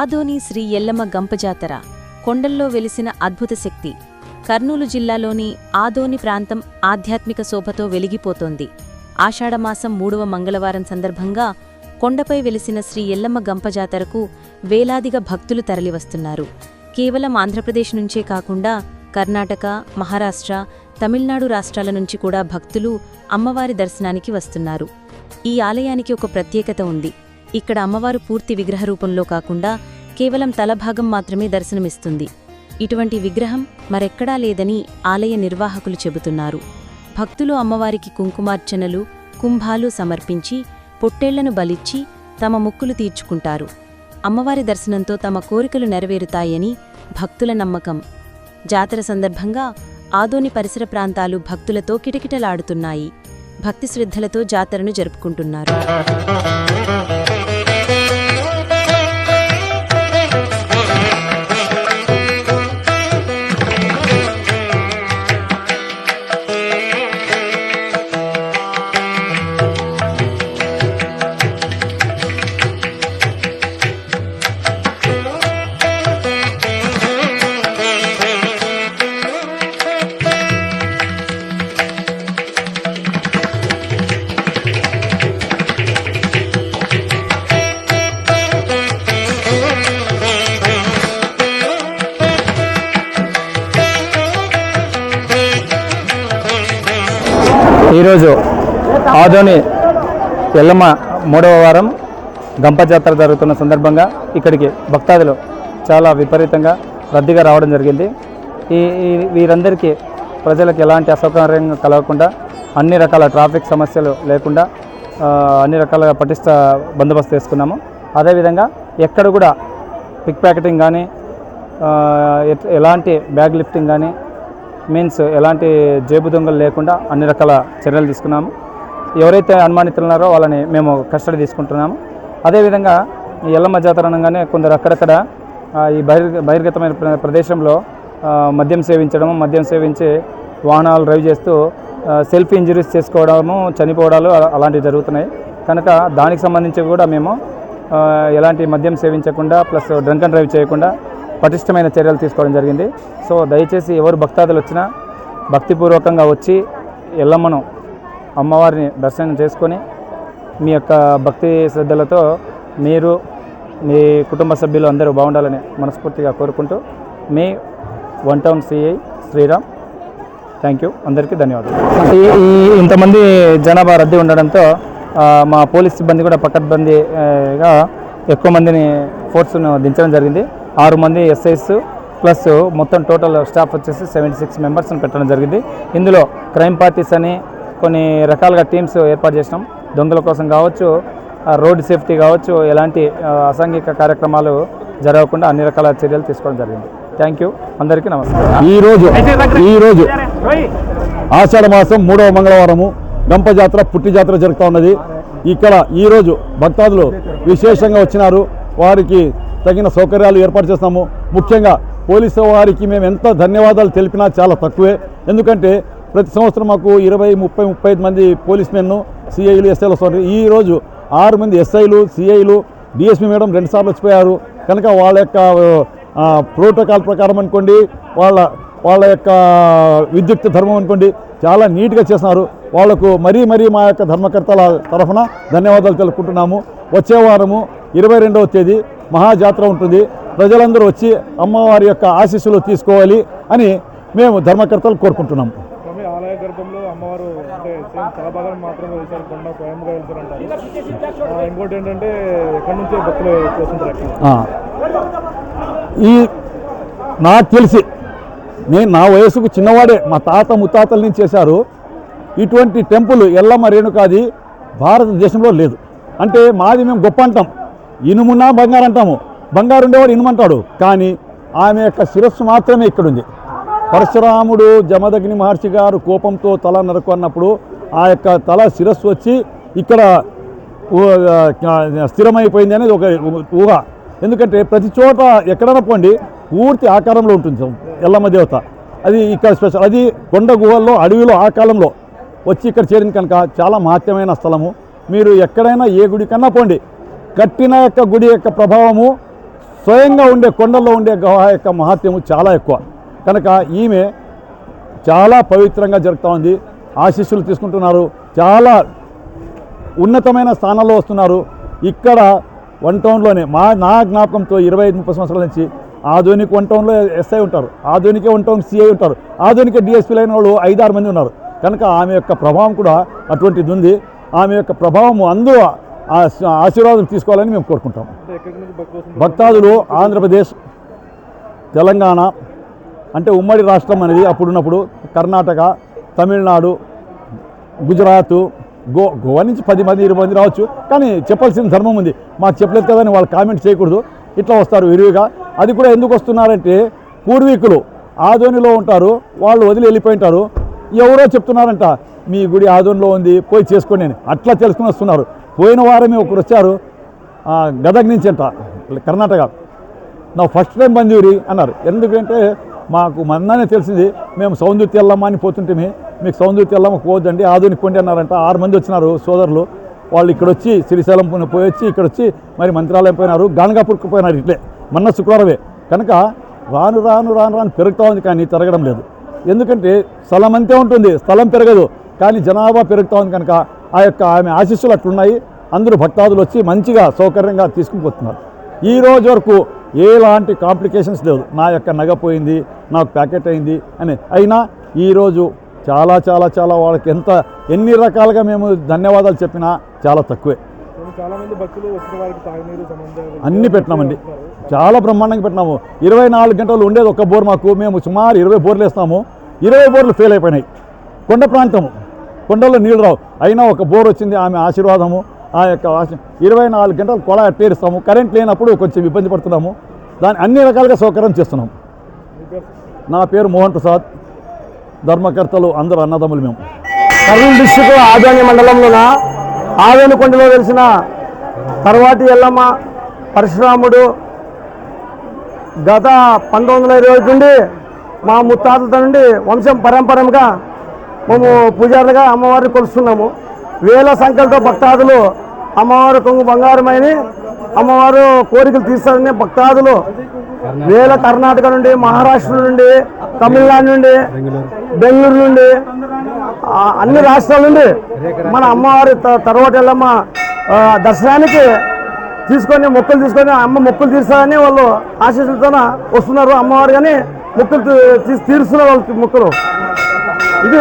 ఆదోని శ్రీ ఎల్లమ్మ గంపజాతర కొండల్లో వెలిసిన అద్భుత శక్తి. కర్నూలు జిల్లాలోని ఆదోని ప్రాంతం ఆధ్యాత్మిక శోభతో వెలిగిపోతోంది. ఆషాఢమాసం మూడవ మంగళవారం సందర్భంగా కొండపై వెలిసిన శ్రీ ఎల్లమ్మ గంపజాతరకు వేలాదిగా భక్తులు తరలివస్తున్నారు. కేవలం ఆంధ్రప్రదేశ్ నుంచే కాకుండా కర్ణాటక మహారాష్ట్ర తమిళనాడు రాష్ట్రాల నుంచి కూడా భక్తులు అమ్మవారి దర్శనానికి వస్తున్నారు. ఈ ఆలయానికి ఒక ప్రత్యేకత ఉంది. ఇక్కడ అమ్మవారు పూర్తి విగ్రహ రూపంలో కాకుండా కేవలం తలభాగం మాత్రమే దర్శనమిస్తుంది. ఇటువంటి విగ్రహం మరెక్కడా లేదని ఆలయ నిర్వాహకులు చెబుతున్నారు. భక్తులు అమ్మవారికి కుంకుమార్చనలు కుంభాలు సమర్పించి పొట్టేళ్ళను బలిచ్చి తమ ముక్కులు తీర్చుకుంటారు. అమ్మవారి దర్శనంతో తమ కోరికలు నెరవేరుతాయని భక్తుల నమ్మకం. జాతర సందర్భంగా ఆదోని పరిసర ప్రాంతాలు భక్తులతో కిటకిటలాడుతున్నాయి. భక్తి శ్రద్ధలతో జాతరను జరుపుకుంటున్నారు. ఈరోజు ఆదోని ఎల్లమ్మ మూడవ వారం గంప జాతర జరుగుతున్న సందర్భంగా ఇక్కడికి భక్తాదులు చాలా విపరీతంగా రద్దీగా రావడం జరిగింది. ఈ వీరందరికీ ప్రజలకు ఎలాంటి అసౌకర్యం కలగకుండా అన్ని రకాల ట్రాఫిక్ సమస్యలు లేకుండా అన్ని రకాల పటిష్ట బందోబస్తు చేసుకున్నాము. అదేవిధంగా ఎక్కడ కూడా పిక్ ప్యాకెటింగ్ కానీ ఎలాంటి బ్యాగ్ లిఫ్టింగ్ కానీ మీన్స్ ఎలాంటి జేబు దొంగలు లేకుండా అన్ని రకాల చర్యలు తీసుకున్నాము. ఎవరైతే అనుమానితులు ఉన్నారో వాళ్ళని మేము కస్టడీ తీసుకుంటున్నాము. అదేవిధంగా ఈ ఎల్లమ్మ జాతర అనగానే కొందరు అక్కడక్కడ ఈ బహిర్ బహిర్గతమైన ప్ర- ప్రదేశంలో మద్యం సేవించడము మద్యం సేవించి వాహనాలు డ్రైవ్ చేస్తూ సెల్ఫ్ ఇంజరీస్ చేసుకోవడము చనిపోవడాలు అలాంటివి జరుగుతున్నాయి. కనుక దానికి సంబంధించి కూడా మేము ఎలాంటి మద్యం సేవించకుండా ప్లస్ డ్రంక్ అండ్ డ్రైవ్ చేయకుండా పటిష్టమైన చర్యలు తీసుకోవడం జరిగింది. సో దయచేసి ఎవరు భక్తాదులు వచ్చినా భక్తిపూర్వకంగా వచ్చి ఎల్లమ్మను అమ్మవారిని దర్శనం చేసుకొని మీ యొక్క భక్తి శ్రద్ధలతో మీరు మీ కుటుంబ సభ్యులు అందరూ బాగుండాలని మనస్ఫూర్తిగా కోరుకుంటూ మీ one town CI Sriram. Thank you. అందరికీ ధన్యవాదాలు. ఈ ఇంతమంది జనాభా రద్దీ ఉండడంతో మా పోలీస్ సిబ్బంది కూడా పకడ్బందీగా ఎక్కువ మందిని ఫోర్స్ను దించడం జరిగింది. ఆరు మంది ఎస్ఐస్ ప్లస్ మొత్తం టోటల్ స్టాఫ్ వచ్చేసి సెవెంటీ సిక్స్ మెంబర్స్ని పెట్టడం జరిగింది. ఇందులో క్రైమ్ పార్టీస్ అని కొన్ని రకాలుగా టీమ్స్ ఏర్పాటు చేసినాం. దొంగల కోసం కావచ్చు రోడ్ సేఫ్టీ కావచ్చు ఎలాంటి అసాంఘిక కార్యక్రమాలు జరగకుండా అన్ని రకాల చర్యలు తీసుకోవడం జరిగింది. థ్యాంక్ యూ అందరికీ నమస్కారం. ఈరోజు ఈరోజు ఆషాఢ మాసం మూడవ మంగళవారము గంప జాతర పుట్టి జాతర జరుగుతూ ఉన్నది. ఇక్కడ ఈరోజు భక్తాదులు విశేషంగా వచ్చినారు. వారికి తగిన సౌకర్యాలు ఏర్పాటు చేస్తాము ముఖ్యంగా పోలీసు వారికి మేము ఎంత ధన్యవాదాలు తెలిపినా చాలా తక్కువే. ఎందుకంటే ప్రతి సంవత్సరం మాకు ఇరవై ముప్పై ముప్పై ఐదు మంది పోలీస్ మెన్ను సిఐలు ఎస్ఐలు వస్తారు. ఈరోజు ఆరు మంది ఎస్ఐలు సిఐలు డిఎస్పీ మేడం రెండుసార్లు వచ్చిపోయారు. కనుక వాళ్ళ యొక్క ప్రోటోకాల్ ప్రకారం అనుకోండి వాళ్ళ వాళ్ళ యొక్క విద్యుక్త ధర్మం అనుకోండి చాలా నీట్గా చేస్తున్నారు. వాళ్ళకు మరీ మరీ మా యొక్క ధర్మకర్తల తరఫున ధన్యవాదాలు తెలుపుకుంటున్నాము. వచ్చే వారము ఇరవై రెండవ తేదీ మహాజాతర ఉంటుంది. ప్రజలందరూ వచ్చి అమ్మవారి యొక్క ఆశీస్సులు తీసుకోవాలి అని మేము ధర్మకర్తలు కోరుకుంటున్నాము స్వామి ఆలయ గర్భంలో అమ్మవారు అంటే సేమ్ తలభాగం మాత్రమే కొండ స్వయంగా వెళ్తారంటారు. ఇంకోటి ఏంటంటే ఎక్కడి నుంచే భక్తులు. ఈ నాకు తెలిసి నేను నా వయసుకు చిన్నవాడే మా తాత ముత్తాతల నుంచి చేశారు. ఇటువంటి టెంపుల్ ఎల్లమ్మ రేణుకాది భారతదేశంలో లేదు. అంటే మాది మేము గొప్ప అంటాం. ఇనుమున్నా బంగారు అంటాము. బంగారు ఉండేవాడు ఇనుమంటాడు. కానీ ఆమె యొక్క శిరస్సు మాత్రమే ఇక్కడ ఉంది పరశురాముడు జమదగ్ని మహర్షి గారు కోపంతో తల నరకు అన్నప్పుడు ఆ యొక్క తల శిరస్సు వచ్చి ఇక్కడ స్థిరమైపోయింది అనేది ఒక ఊహ. ఎందుకంటే ప్రతి చోట ఎక్కడైనా పోండి పూర్తి ఆకారంలో ఉంటుంది ఎల్లమ్మ దేవత. అది ఇక్కడ స్పెషల్ అది కొండ గుహల్లో అడవిలో ఆ కాలంలో వచ్చి ఇక్కడ చేరింది కనుక చాలా మహత్యమైన స్థలము. మీరు ఎక్కడైనా ఏ గుడి కన్నా పోండి కట్టిన యొక్క గుడి యొక్క ప్రభావము స్వయంగా ఉండే కొండల్లో ఉండే గుహ యొక్క మహాత్మ్యము చాలా ఎక్కువ. కనుక ఈమె చాలా పవిత్రంగా జరుగుతూ ఉంది. ఆశీస్సులు తీసుకుంటున్నారు. చాలా ఉన్నతమైన స్థానంలో వస్తున్నారు. ఇక్కడ వన్ టౌన్లోనే మా నా జ్ఞాపకంతో ఇరవై ఐదు ముప్పై సంవత్సరాల నుంచి ఆధునిక వన్ టౌన్లో ఎస్ఐ ఉంటారు. ఆధునిక వన్ టౌన్ సిఐ ఉంటారు. ఆధునిక డిఎస్పీలు అయిన వాళ్ళు ఐదారు మంది ఉన్నారు. కనుక ఆమె యొక్క ప్రభావం కూడా అటువంటిది ఉంది. ఆమె యొక్క ప్రభావము అందరూ ఆశీర్వాదం తీసుకోవాలని మేము కోరుకుంటాం. భక్తాదులు ఆంధ్రప్రదేశ్ తెలంగాణ అంటే ఉమ్మడి రాష్ట్రం అనేది అప్పుడున్నప్పుడు కర్ణాటక తమిళనాడు గుజరాత్ గో గోవా నుంచి పది మంది ఇరవై మంది రావచ్చు. కానీ చెప్పాల్సిన ధర్మం ఉంది. మాకు చెప్పలేదు కదా అని వాళ్ళు కామెంట్ చేయకూడదు. ఇట్లా వస్తారు విరివిగా. అది కూడా ఎందుకు వస్తున్నారంటే పూర్వీకులు ఆదోనిలో ఉంటారు. వాళ్ళు వదిలి వెళ్ళిపోయి ఉంటారు ఎవరో చెప్తున్నారంట మీ గుడి ఆదోనిలో ఉంది పోయి చేసుకోండి అని. అట్లా తెలుసుకుని వస్తున్నారు. పోయిన వారమే ఒకరు వచ్చారు. గదగ్ నుంచి అంట. కర్ణాటక. నా ఫస్ట్ టైం మంజూరి అన్నారు. ఎందుకంటే మాకు మందానే తెలిసింది మేము సౌందర్య తెల్లమ్మ అని పోతుంటే మీకు సౌందర్య తెల్లమ్మ పోవద్దండి ఆధునికండి అన్నారంట. ఆరు మంది వచ్చినారు సోదరులు. వాళ్ళు ఇక్కడ వచ్చి శ్రీశైలం పోయి పోయి వచ్చి ఇక్కడ వచ్చి మరి మంత్రాలయం పోయినారు. గానగాపూర్కి పోయినారు ఇట్లే. మొన్న శుక్రవారమే. కనుక రాను రాను రాను రాను పెరుగుతూ ఉంది కానీ తిరగడం లేదు. ఎందుకంటే స్థలం అంతే ఉంటుంది. స్థలం పెరగదు. కానీ జనాభా పెరుగుతూ ఉంది కనుక ఆ యొక్క ఆమె ఆశీస్సులు అట్లున్నాయి. అందరూ భక్తాదులు వచ్చి మంచిగా సౌకర్యంగా తీసుకుని పోతున్నారు ఈ రోజు వరకు ఎలాంటి కాంప్లికేషన్స్ లేదు నా యొక్క నగ పోయింది నాకు ప్యాకెట్ అయింది అని. అయినా ఈరోజు చాలా చాలా చాలా వాళ్ళకి ఎంత ఎన్ని రకాలుగా మేము ధన్యవాదాలు చెప్పినా చాలా తక్కువే. అన్నీ పెట్టినామండి. చాలా బ్రహ్మాండంగా పెట్టినాము. ఇరవై నాలుగు గంటలు ఉండేది ఒక్క బోర్ మాకు. మేము సుమారు ఇరవై బోర్లు వేస్తాము. ఇరవై బోర్లు ఫెయిల్ అయిపోయినాయి. కొండ ప్రాంతము. కొండల్లో నీళ్ళు రావు. అయినా ఒక బోర్ వచ్చింది ఆమె ఆశీర్వాదము ఆ యొక్క ఇరవై నాలుగు గంటలు కొల తీరుస్తాము. కరెంట్ లేనప్పుడు కొంచెం ఇబ్బంది పడుతున్నాము. దాన్ని అన్ని రకాలుగా సౌకర్యం చేస్తున్నాం. నా పేరు మోహన్ ప్రసాద్. ధర్మకర్తలు అందరూ అన్నదమ్ములు మేము. కర్నూలు డిస్టిక్ ఆదాని మండలంలోన? ఆవేనుకొండలో కొండలో వెలిసిన తర్వాతి ఎల్లమ్మ పరశురాముడు గత పంతొమ్మిది వందల ఇరవై నుండి మా ముత్తాతల నుండి వంశం పరంపరంగా మేము పూజారులుగా అమ్మవారిని కొలుస్తున్నాము. వేల సంఖ్యలతో భక్తాదులు అమ్మవారు కొంగు బంగారమైన అమ్మవారు కోరికలు తీస్తారని భక్తాదులు వేల కర్ణాటక నుండి మహారాష్ట్ర నుండి తమిళనాడు నుండి బెంగళూరు నుండి అన్ని రాష్ట్రాల నుండి మన అమ్మవారి త- తర్వాత వెళ్ళమ్మ దర్శనానికి తీసుకొని మొక్కులు తీసుకొని అమ్మ మొక్కులు తీస్తారని వాళ్ళు ఆశీస్సులతో వస్తున్నారు అమ్మవారు కానీ మొక్కలు తీ- తీరుస్తున్నారు వాళ్ళకి మొక్కులు. ఇది